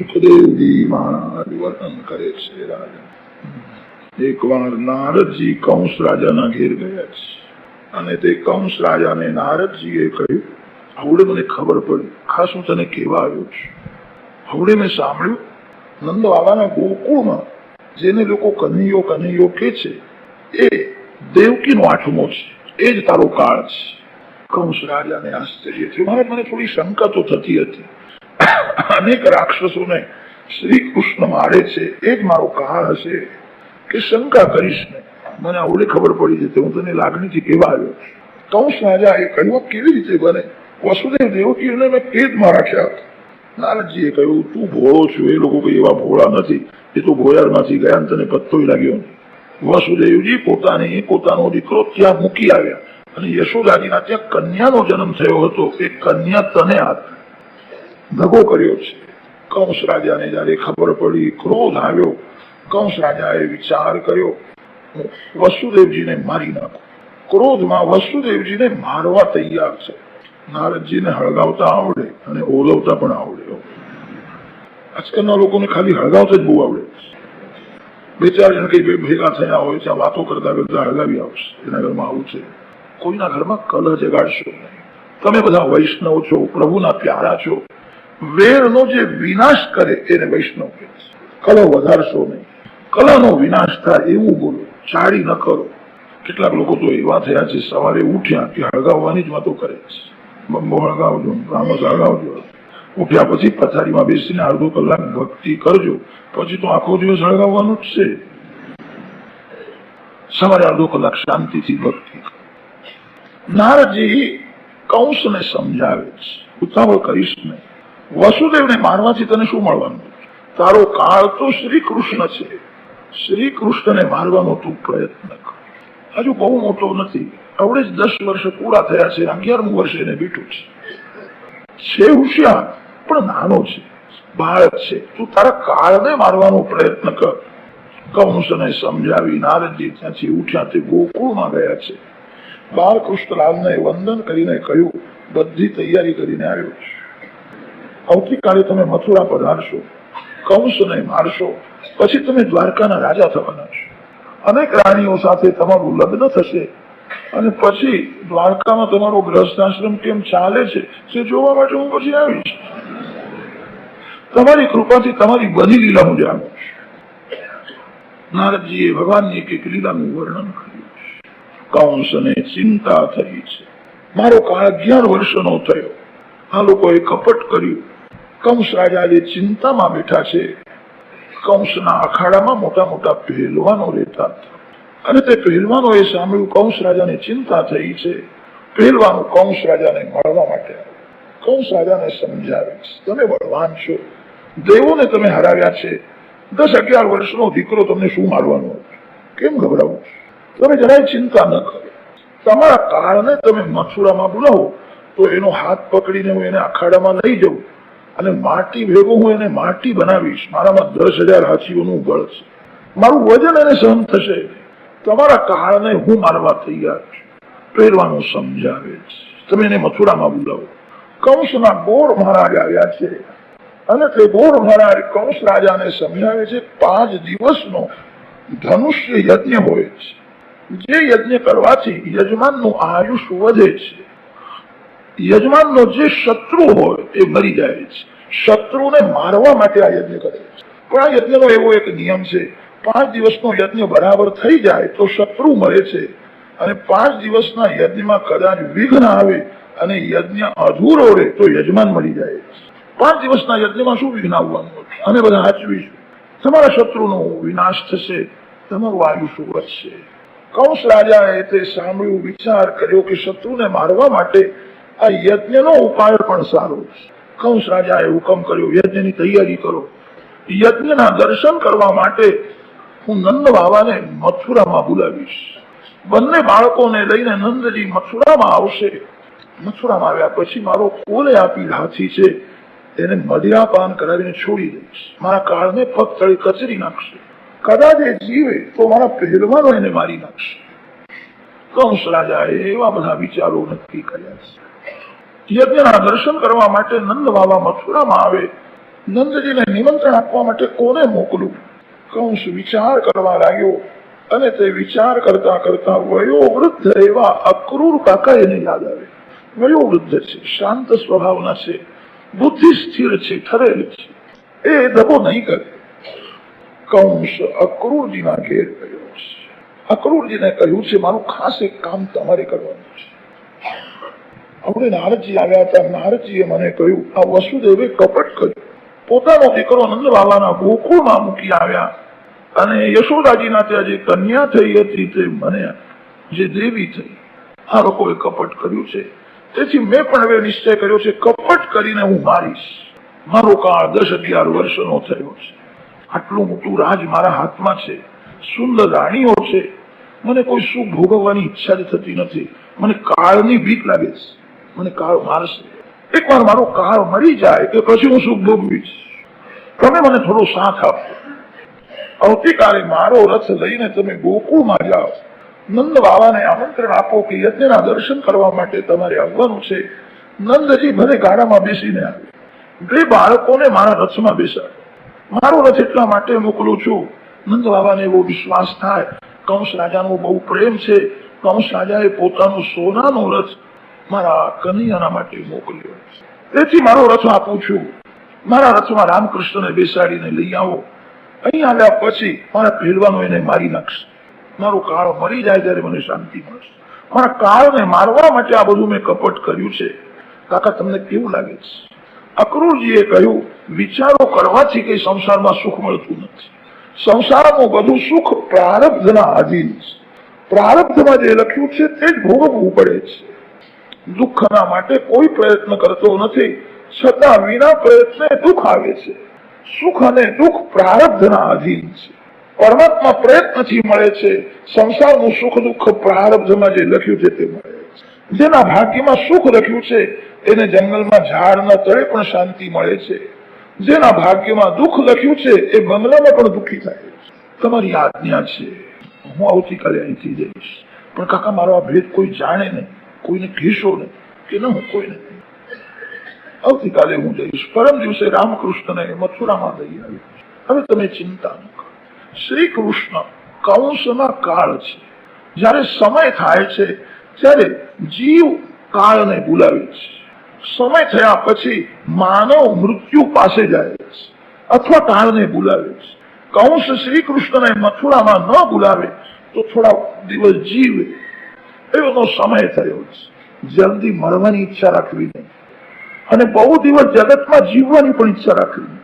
સુખદેવજી વર્ણન કરે છે રાજા. એક વાર નારદજી કંસ રાજાના ઘેર ગયા છે. અને તે કંસ રાજાને નારદજીએ કહ્યું હવડે મને ખબર પડી. ખાસ હું તને કહેવા આવ્યો છું. હવડે મેં સાંભળ્યું. નંદ બાબાના ગોકુળમાં જેને લોકો કનૈયો કનૈયો કે છે, એ દેવકીનો આઠમો છે. એ જ તારો કાળ છે. કંસ રાજાને આશ્ચર્ય થયું. મારે મને થોડી શંકા તો થતી હતી. અનેક રાક્ષસોને શ્રી કૃષ્ણ મારે છે. એ જ મારો કાળ હશે કે શંકા કરીશ ને મને આવડે ખબર પડી જતી. હું તને લાગણીથી કેવા આવ્યો. કંસ રાજા એ કહ્યું કેવી રીતે બને? વસુદેવ દેવકીને મેં કેદમાં રાખ્યા નારદજીએ કહ્યું, તું ભોળો છું. એ લોકો કઈ એવા ભોળા નથી. એ તો ભોયારમાંથી ગયા તને પત્તોય લાગ્યો વસુદેવજી પોતાની પોતાનો દીકરો ત્યાં મૂકી આવ્યા. અને યશોદાજીના ત્યાં કન્યાનો જન્મ થયો હતો. એ કન્યા તને આપી. દગો કર્યો છે. કંસ રાજાને જયારે ખબર પડી, ક્રોધ આવ્યો. કંસ રાજાએ વિચાર કર્યો, હું વસુદેવજીને મારી નાખું. ક્રોધમાં વસુદેવજીને મારવા તૈયાર છે. નારદજીને હળગાવતા આવડે અને ઓલવતા પણ આવડે. આજકાલના લોકોને ખાલી હળગાવતા જ બહુ આવડે. બે ચાર જણ કઈ ભેગા થયા હોય, ત્યાં વાતો કરતા કરતા હળગાવી આવશે. એના ઘરમાં આવું છે. કોઈના ઘરમાં કલહ જગાડશો નહીં. તમે બધા વૈષ્ણવ છો, પ્રભુના પ્યારા છો. વેરનો જે વિનાશ કરે એને વૈષ્ણવ કહે છે. કલો વધારશો નહીં. કલાનો વિનાશ થાય એવું બોલો. ચાડી ન કરો. કેટલાક લોકો તો એવા થયા છે, સવારે ઉઠ્યા કે હળગાવવાની જ વાતો કરે છે. બંબો હળગાવજો, રામસ હળગાવજો. ઉઠ્યા પછી પથારીમાં બેસીને અડધો કલાક ભક્તિ કરજો. પછી તો આખો દિવસ હળગાવવાનું જ છે. સવારે અડધો કલાક શાંતિથી ભક્તિ. નારદજી કંસને સમજાવે છે. ઉતાવળ કરીશ નહીં. વસુદેવને મારવાથી તને શું મળવાનું? તારો કાળ તો શ્રી કૃષ્ણ છે. શ્રી કૃષ્ણને મારવાનો તું પ્રયત્ન કર. હજુ બહુ મોટો નથી. આવડે જ દસ વર્ષ પૂરા થયા છે. અગિયારમું વર્ષ એને બીઠું છે. છે હોશિયાર, પણ નાનો છે. બાળક છે. તું તારા કાળને મારવાનો પ્રયત્ન કર. કંસને સમજાવી નારદજી ત્યાંથી ઉઠ્યા તે ગોકુળમાં ગયા છે. બાળકૃષ્ણલાલને વંદન કરીને કહ્યું, બધી તૈયારી કરીને આવ્યો છું. આવતીકાલે તમે મથુરા પધારશો, કંસને મારશો, પછી તમે દ્વારકાના રાજા થવાના છો. અનેક રાણીઓ સાથે તમારું લગ્ન થશે અને પછી દ્વારકામાં તમારો ગ્રહસ્થાશ્રમ કેમ ચાલે છે તે જોવા માટે હું પછી આવીશ. તમારી કૃપાથી તમારી બધી લીલા હું જાણું નારદજીએ ભગવાનની એક એક લીલાનું વર્ણન કર્યું કંસને ચિંતા થઈ છે. મારો કાળ અગિયાર વર્ષનો થયો. આ લોકોએ કપટ કર્યું. કંસ રાજા જે ચિંતામાં બેઠા છે. કંસના અખાડામાં મોટા મોટા પહેલવાનો રહેતા. અને તે પહેલવાનોએ સાંભળ્યું કંસ રાજાને ચિંતા થઈ છે. પહેલવાનો કંસ રાજાને મળવા માટે. કંસ રાજાને સમજાવીશ તમે બળવાન છો. દેવોને તમે હરાવ્યા છે. દસ અગિયાર વર્ષનો દીકરો તમને શું મારવાનો? કેમ ગભરાવું તમે જરાય ચિંતા ન કરો. તમારા કાળને તમે મથુરામાં બોલાવો. તો એનો હાથ પકડીને હું એને અખાડામાં લઈ જઉં અને માટી ભેગું હું એને માટી બનાવીશ. મારામાં દસ હજાર હાથીઓનું બળ છે. મારું વજન એને સહન થશે. તમારા કાળને હું મારવા તૈયાર છું. પ્રેરવાનું સમજાવે છે. તમે એને મથુરામાં બોલાવો. કંસના બોર મહારાજ આવ્યા છે. અને તે બોર મહારાજ કંસ રાજાને સમજાવે છે, પાંચ દિવસનો ધનુષ્ય યજ્ઞ હોય છે. જે યજ્ઞ કરવાથી યજમાનનું આયુષ વધે છે. યજમાનનો જે શત્રુ હોય એ મરી જાય છે. શત્રુને મારવા માટે આ યજ્ઞ કરે છે. પણ આ યજ્ઞનો એવો એક નિયમ છે, પાંચ દિવસનો યજ્ઞ બરાબર થઈ જાય તો શત્રુ મરે છે. અને પાંચ દિવસના યજ્ઞમાં કદાચ વિઘ્ન આવે અને યજ્ઞ અધૂરો રહે તો યજમાન મળી જાય પાંચ દિવસના યજ્ઞમાં શું વિઘ્ન આવવાનું હતું? અને બધા હાચવીશું તમારા શત્રુનો વિનાશ થશે, તમારું આયુષ્ય વધશે કંસ રાજાએ તે સાંભળ્યું, વિચાર કર્યો કે શત્રુને મારવા માટે આ યજ્ઞનો ઉપાય પણ સારો છે. કંસ રાજાએ હુકમ કર્યો, યજ્ઞની તૈયારી કરો. યજ્ઞના દર્શન કરવા માટે હું નંદ બાબાને મથુરામાં બોલાવીશ. બંને બાળકોને લઈને નંદજી મથુરામાં આવશે. મથુરામાં આવ્યા પછી મારો કોલે આપી હાથી છે એને મદિરાપાન કરાવીને છોડી દઈશ. મારા કાળને પગ તળી કચરી નાખશે. કદાચ એ જીવે તો મારા પહેલવાનો એને મારી નાખશે. કંસ રાજાએ એવા બધા વિચારો નક્કી કર્યા છે. યજ્ઞના દર્શન કરવા માટે નંદ બાબા મથુરામાં આવે. નંદજીને નિમંત્રણ આપવા માટે કોને મોકલું? કંસ વિચાર કરવા લાગ્યો અને તે વિચાર કરતા કરતા વયોવૃદ્ધ એવા અક્રૂર કાકા એને યાદ આવે. વયોવૃદ્ધ છે, શાંત સ્વભાવના છે, બુદ્ધિ સ્થિર છે, ઠરેલ છે. એ દબો નહીં કરે. કંસ અક્રૂરજીના ઘેર ગયો છે. અક્રૂરજીને કહ્યું છે, મારું ખાસ એક કામ તમારે કરવાનું છે. આપણે નારદજી આવ્યા હતા. નારદજીએ મને કહ્યું, આ વસુદેવે કપટ કર્યું. પોતાનો દીકરો નંદ બાબાના ગોકુળમાં મૂકી આવ્યા. અને યશોદાજીના ત્યાં જે કન્યા થઈ હતી તે મને જે દેવી થઈ, આ લોકોએ કપટ કર્યું છે. તેથી મેં પણ હવે નિશ્ચય કર્યો છે, કપટ કરીને હું મારીશ. મારો કાળ દસ અગિયાર વર્ષનો થયો છે. આટલું મોટું રાજ મારા હાથમાં છે. સુંદર રાણીઓ છે. મને કોઈ સુખ ભોગવવાની ઈચ્છા જ થતી નથી. મને કાળની બીક લાગે છે. મને કાળ મારશે. એકવાર મારો કાળ મરી જાય કે પછી હું સુખ ભોગવીશ. તમે મને થોડો સાથ આપો. આવતીકાલે મારો રથ લઈને તમે ગોકુળમાં જાઓ. નંદ બાબાને આમંત્રણ આપો કે યજ્ઞના દર્શન કરવા માટે તમારે આવવાનું છે. નંદજી ભલે ગાડામાં બેસીને આવે. બે બાળકોને મારા રથમાં બેસાડે. મારો રથ એટલા માટે મોકલું છું. નંદ બાબાને એવો વિશ્વાસ થાય. કંસ રાજાનો બહુ પ્રેમ છે. કંસ રાજાએ પોતાનું સોનાનો રથ મારા કનૈયાના માટે મોકલ્યો. તેથી મારો રથ આપું છું મારા રથમાં રામકૃષ્ણને બેસાડીને લઈ આવો. અહીં આવ્યા પછી મારા પહેલવાનો એને મારી નાખશે. મારો કાળ મરી જાય ત્યારે મને શાંતિ મળશે. મારા કાળને મારવા માટે આ બધું મેં કપટ કર્યું છે. કાકા, તમને કેવું લાગે છે? અક્રૂરજીએ કહ્યું, વિચારો કરવાથી કઈ સંસારમાં સુખ મળતું નથી. સંસારમાં બધું સુખ પ્રારબ્ધના આધીન છે. પ્રારબ્ધમાં જે લખ્યું છે તે જ ભોગવવું પડે છે. દુઃખના માટે કોઈ પ્રયત્ન કરતો નથી. છતાં વિના પ્રયત્ને દુઃખ આવે છે. સુખ અને દુઃખ પ્રારબ્ધના આધીન છે. પરમાત્મા પ્રયત્નથી મળે છે. સંસારનું સુખ દુઃખ પ્રારબ્ધમાં જે લખ્યું છે તે મળે જેના ભાગ્યમાં સુખ લખ્યું છે એને જંગલમાં ઝાડના તળે પણ શાંતિ મળે છે. જેના ભાગ્યમાં દુઃખ લખ્યું છે, એ બંગલામાં પણ દુઃખી થાય તમારી આજ્ઞા છે. હું આવતીકાલે અહીંથી જઈશ. પણ કાકા, મારો આ ભેદ કોઈ જાણે નહીં. કોઈને કહેશો ને કે ન, હું કોઈને આવતીકાલે હું જઈશ. પરમ દિવસે રામકૃષ્ણને મથુરામાં લઈ આવી હવે તમે ચિંતા ન કરો. શ્રી કૃષ્ણ કંસના કાળ છે. જ્યારે સમય થાય છે, ત્યારે જીવ કાળને બોલાવે છે. સમય થયા પછી માનવ મૃત્યુ પાસે જાય છે અથવા કાળને બોલાવે છે. કૌંસ શ્રી કૃષ્ણને મથુરામાં ન બોલાવે તો થોડા દિવસ જીવે. એનો સમય થયો છે જલ્દી મરવાની ઈચ્છા રાખવી નહીં. અને બહુ દિવસ જગતમાં જીવવાની પણ ઈચ્છા રાખવી નહીં.